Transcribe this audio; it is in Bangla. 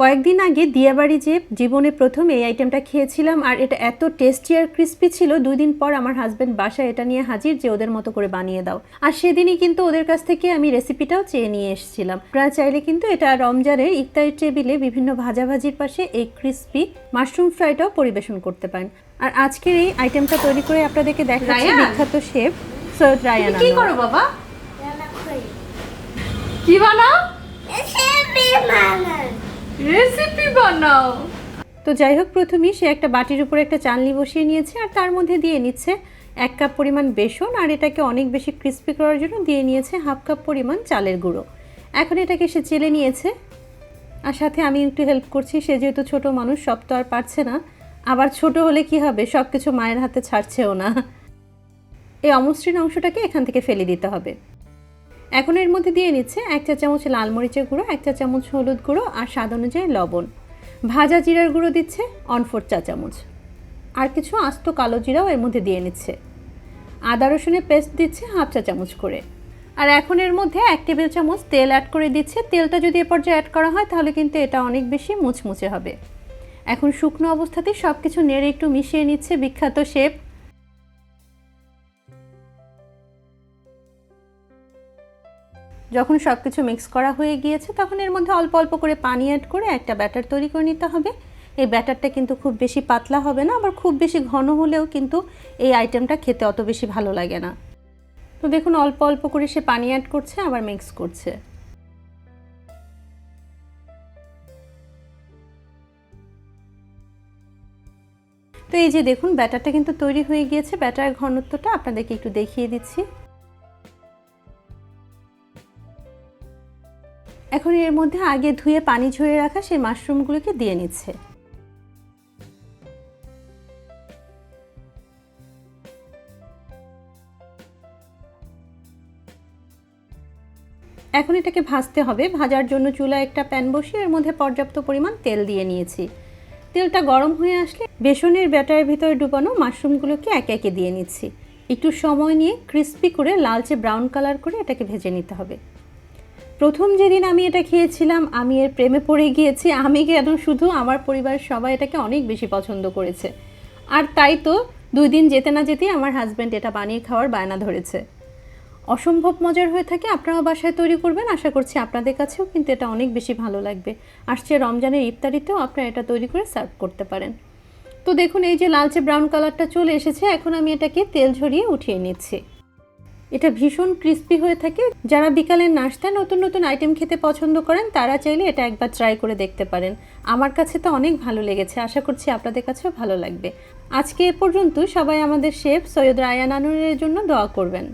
কয়েকদিন আগে দিয়াবাড়ি যে জীবনে প্রথম এই আইটেমটা খেয়েছিলাম আর এটা এত টেস্টি আর ক্রিস্পি ছিল দুই দিন পর আমার হাজব্যান্ড বাসায় এটা নিয়ে হাজির যে ওদের মতো করে বানিয়ে দাও। আর সেদিনই কিন্তু ওদের কাছ থেকে আমি রেসিপিটাও চেয়ে নিয়ে এসেছিলাম। আপনারা চাইলে কিন্তু এটা রমজানের ইফতারি টেবিলে বিভিন্ন ভাজাভাজির পাশে এই ক্রিস্পি মাশরুম ফ্রাইটাও পরিবেশন করতে পারেন। আর আজকের এই আইটেমটা তৈরি করে আপনাদেরকে দেখাচ্ছি? বিখ্যাত শেফ সৈয়দ রায়ান কি। করো বাবা? কি বানাও? বানাও তো যাই হোক প্রথমেই সে একটা বাটির উপরে একটা চালনি বসিয়ে নিয়েছে আর তার মধ্যে দিয়ে নিচ্ছে এক কাপ পরিমাণ বেসন আর এটাকে অনেক বেশি ক্রিস্পি করার জন্য দিয়ে নিয়েছে হাফ কাপ পরিমাণ চালের গুঁড়ো। এখন এটাকে সে চেলে নিয়েছে আর সাথে আমি একটু হেল্প করছি, সে যেহেতু ছোট মানুষ, সব তো আর পারছে না। আবার ছোট হলে কি হবে? সব কিছু মায়ের হাতে ছাড়ছেও না। এই অমসৃণ অংশটাকে এখান থেকে ফেলে দিতে হবে। এখন এর মধ্যে দিয়ে নিচ্ছে এক চা চামচ লাল মরিচের গুঁড়ো, এক চা চামচ হলুদ গুঁড়ো আর স্বাদ অনুযায়ী লবণ। ভাজা জিরার গুঁড়ো দিচ্ছে অন ফোর চা চামচ। আর কিছু আস্ত কালো জিরাও এর মধ্যে দিয়ে নিচ্ছে। আদা রসুনের পেস্ট দিচ্ছে হাফ চা চামচ করে। আর এখন এর মধ্যে এক টেবিল চামচ তেল অ্যাড করে দিচ্ছে। তেলটা যদি এ পর্যায়ে অ্যাড করা হয়, তাহলে কিন্তু এটা অনেক বেশি মুচমুচে হবে। এখন শুকনো অবস্থাতেই সব কিছু নেড়ে একটু মিশিয়ে নিচ্ছে বিখ্যাত শেপ যখন সব কিছু মিক্স করা হয়ে গিয়েছে, তখন এর মধ্যে অল্প অল্প করে পানি অ্যাড করে একটা ব্যাটার তৈরি করে নিতে হবে। এই ব্যাটারটা কিন্তু খুব বেশি পাতলা হবে না, আবার খুব বেশি ঘন হলেও কিন্তু এই আইটেমটা খেতে অত বেশি ভালো লাগে না। তো দেখুন, অল্প অল্প করে সে পানি অ্যাড করছে, আবার মিক্স করছে। তো এই যে দেখুন ব্যাটারটা কিন্তু তৈরি হয়ে গিয়েছে। ব্যাটারের ঘনত্বটা আপনাদেরকে একটু দেখিয়ে দিচ্ছি। এখন এর মধ্যে আগে ধুয়ে পানি ঝরিয়ে রাখা সেই মাশরুমগুলোকে দিয়ে নিচ্ছে। এখন এটাকে ভাজতে হবে। ভাজার জন্য চুলায় একটা প্যান বসিয়ে এর মধ্যে পর্যাপ্ত পরিমাণ তেল দিয়ে নিয়েছি। তেলটা গরম হয়ে আসলে বেসনের ব্যাটারের ভিতরে ডুবানো মাশরুমগুলোকে একে একে দিয়ে নিচ্ছি। একটু সময় নিয়ে ক্রিস্পি করে লালচে ব্রাউন কালার করে এটাকে ভেজে নিতে হবে। প্রথম যেদিন আমি এটা খেয়েছিলাম, আমি এর প্রেমে পড়ে গিয়েছি। আমি কেন শুধু আমার পরিবারের সবাই এটাকে অনেক বেশি পছন্দ করেছে। আর তাই তো দুই দিন যেতে না যেতেই আমার হাজব্যান্ড এটা বানিয়ে খাওয়ার বায়না ধরেছে। অসম্ভব মজার হয়ে থাকে, আপনারাও বাসায় তৈরি করবেন। আশা করছি আপনাদের কাছেও কিন্তু এটা অনেক বেশি ভালো লাগবে। আসছে রমজানের ইফতারিতেও আপনারা এটা তৈরি করে সার্ভ করতে পারেন। তো দেখুন, এই যে লালচে ব্রাউন কালারটা চলে এসেছে, এখন আমি এটাকে তেল ঝরিয়ে উঠিয়ে নিচ্ছি। এটা ভীষণ ক্রিস্পি হয়ে থাকে। যারা বিকালের নাস্তায় নতুন নতুন আইটেম খেতে পছন্দ করেন, তারা চাইলে এটা একবার ট্রাই করে দেখতে পারেন। আমার কাছে তো অনেক ভালো লেগেছে, আশা করছি আপনাদের কাছেও ভালো লাগবে। আজকে এ পর্যন্ত সবাই আমাদের শেফ সৈয়দ রায়ান আনুরের জন্য দোয়া করবেন।